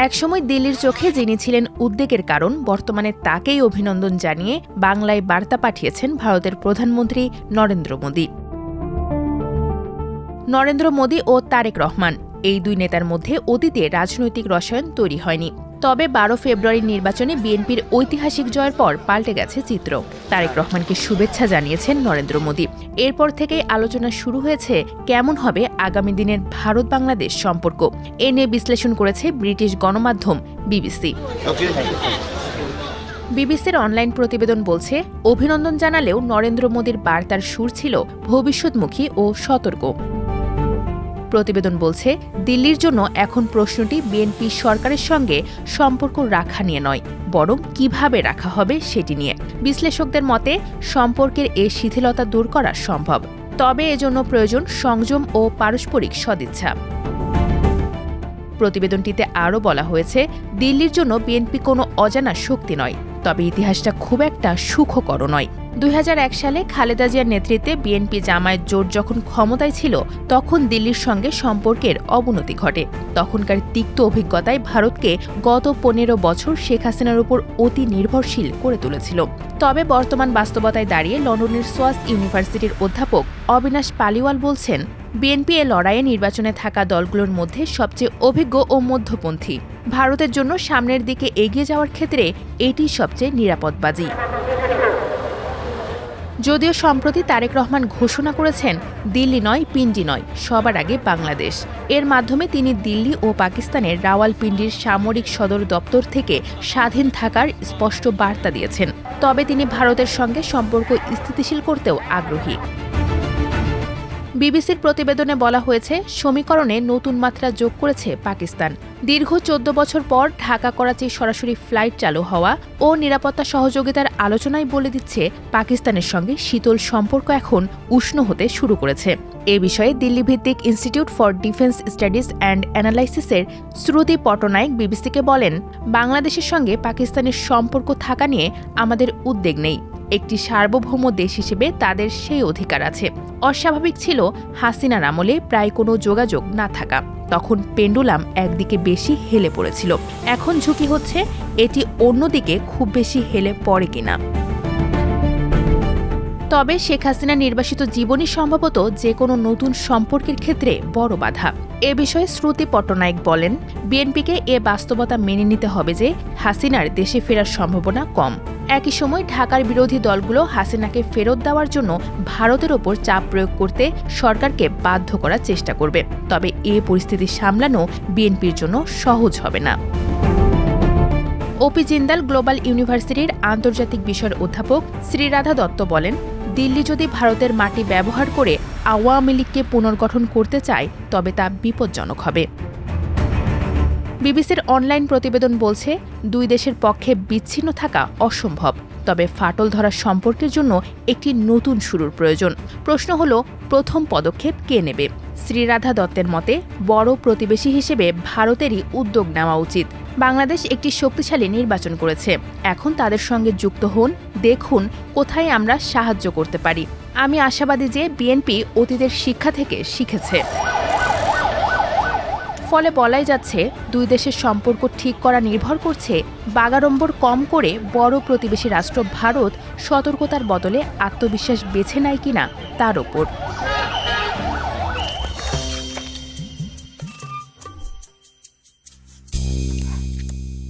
একসময় দিল্লির চোখে যিনি ছিলেন উদ্বেগের কারণ, বর্তমানে তাকেই অভিনন্দন জানিয়ে বাংলায় বার্তা পাঠিয়েছেন ভারতের প্রধানমন্ত্রী নরেন্দ্র মোদী। নরেন্দ্র মোদী ও তারেক রহমান, এই দুই নেতার মধ্যে অতীতে রাজনৈতিক রসায়ন তৈরি হয়নি। তবে বারো ফেব্রুয়ারির নির্বাচনে বিএনপির ঐতিহাসিক জয়ের পর পাল্টে গেছে চিত্র। তারেক রহমানকে শুভেচ্ছা জানিয়েছেন নরেন্দ্র মোদী। এরপর থেকেই আলোচনা শুরু হয়েছে কেমন হবে আগামী দিনের ভারত বাংলাদেশ সম্পর্ক। এ নিয়ে বিশ্লেষণ করেছে ব্রিটিশ গণমাধ্যম বিবিসি। বিবিসির অনলাইন প্রতিবেদন বলছে অভিনন্দন জানালেও নরেন্দ্র মোদীর বার্তার সুর ছিল ভবিষ্যৎমুখী ও সতর্ক। প্রতিবেদন বলছে, দিল্লির জন্য এখন প্রশ্নটি বিএনপি সরকারের সঙ্গে সম্পর্ক রাখা নিয়ে নয়, বরং কীভাবে রাখা হবে সেটি নিয়ে। বিশ্লেষকদের মতে, সম্পর্কের এ শিথিলতা দূর করা সম্ভব, তবে এজন্য প্রয়োজন সংযম ও পারস্পরিক সদিচ্ছা। প্রতিবেদনটিতে আরও বলা হয়েছে, দিল্লির জন্য বিএনপি কোনো অজানা শক্তি নয়। তবে ইতিহাসটা খুব একটা সুখকর নয়। দুই সালে খালেদা জিয়ার নেতৃত্বে বিএনপি জামায়াত জোট যখন ক্ষমতায় ছিল, তখন দিল্লির সঙ্গে সম্পর্কের অবনতি ঘটে। তখনকার তিক্ত অভিজ্ঞতায় ভারতকে গত পনেরো বছর শেখ হাসিনার উপর অতি নির্ভরশীল করে তুলেছিল। তবে বর্তমান বাস্তবতায় দাঁড়িয়ে লন্ডনের সোয়াস ইউনিভার্সিটির অধ্যাপক অবিনাশ পালিওয়াল বলছেন বিএনপি এ লড়াইয়ে নির্বাচনে থাকা দলগুলোর মধ্যে সবচেয়ে অভিজ্ঞ ও মধ্যপন্থী। ভারতের জন্য সামনের দিকে এগিয়ে যাওয়ার ক্ষেত্রে এটি সবচেয়ে নিরাপদ বাজি যদিও সম্প্রতি তারেক রহমান ঘোষণা করেছেন, দিল্লি নয়, পিন্ডি নয়, সবার আগে বাংলাদেশ। এর মাধ্যমে তিনি দিল্লি ও পাকিস্তানের রাওয়ালপিন্ডির সামরিক সদর দপ্তর থেকে স্বাধীন থাকার স্পষ্ট বার্তা দিয়েছেন। তবে তিনি ভারতের সঙ্গে সম্পর্ক স্থিতিশীল করতেও আগ্রহী। বিবিসির প্রতিবেদনে বলা হয়েছে, সমীকরণে নতুন মাত্রা যোগ করেছে পাকিস্তান। দীর্ঘ চোদ্দ বছর পর ঢাকা করাচি সরাসরি ফ্লাইট চালু হওয়া ও নিরাপত্তা সহযোগিতার আলোচনায় বলে দিচ্ছে, পাকিস্তানের সঙ্গে শীতল সম্পর্ক এখন উষ্ণ হতে শুরু করেছে। এ বিষয়ে দিল্লি ভিত্তিক institute for defence studies and অ্যানালাইসিসের Shruti Patnaik বিবিসিকে বলেন, বাংলাদেশের সঙ্গে পাকিস্তানের সম্পর্ক থাকা নিয়ে আমাদের উদ্বেগ নেই। একটি সার্বভৌম দেশ হিসেবে তাদের সেই অধিকার আছে। অস্বাভাবিক ছিল হাসিনার আমলে প্রায় কোনো যোগাযোগ না থাকা। তখন পেন্ডুলাম একদিকে বেশি হেলে পড়েছিল। এখন ঝুঁকি হচ্ছে এটি অন্যদিকে খুব বেশি হেলে পড়ে কিনা। তবে শেখ হাসিনা নির্বাসিত জীবনই সম্ভবত যে কোনো নতুন সম্পর্কের ক্ষেত্রে বড় বাধা। এ বিষয়ে শ্রুতি পট্টনায়ক বলেন, বিএনপিকে এ বাস্তবতা মেনে নিতে হবে যে হাসিনার দেশে ফেরার সম্ভাবনা কম। একই সময় ঢাকার বিরোধী দলগুলো হাসিনাকে ফেরত দেওয়ার জন্য ভারতের ওপর চাপ প্রয়োগ করতে সরকারকে বাধ্য করার চেষ্টা করবে। তবে এ পরিস্থিতি সামলানো বিএনপির জন্য সহজ হবে না। ওপি জিন্দাল গ্লোবাল ইউনিভার্সিটির আন্তর্জাতিক বিষয়ের অধ্যাপক শ্রীরাধা দত্ত বলেন দিল্লি যদি ভারতের মাটি ব্যবহার করে আওয়ামী লীগকে পুনর্গঠন করতে চায়, তবে তা বিপজ্জনক হবে। বিবিসির অনলাইন প্রতিবেদন বলছে, দুই দেশের পক্ষে বিচ্ছিন্ন থাকা অসম্ভব, তবে ফাটল ধরা সম্পর্কের জন্য একটি নতুন শুরুর প্রয়োজন। প্রশ্ন হল, প্রথম পদক্ষেপ কে নেবে? শ্রীরাধা দত্তের মতে, বড় প্রতিবেশী হিসেবে ভারতেরই উদ্যোগ নেওয়া উচিত। বাংলাদেশ একটি শক্তিশালী নির্বাচন করেছে। এখন তাদের সঙ্গে যুক্ত হন, দেখুন কোথায় আমরা সাহায্য করতে পারি। আমি আশাবাদী যে বিএনপি অতীতের শিক্ষা থেকে শিখেছে। ফলে বলাই যাচ্ছে, দুই দেশের সম্পর্ক ঠিক করা নির্ভর করছে, বাগাড়ম্বর কম করে বড় প্রতিবেশী রাষ্ট্র ভারত সতর্কতার বদলে আত্মবিশ্বাস বেছে নেয় কিনা তার ওপর।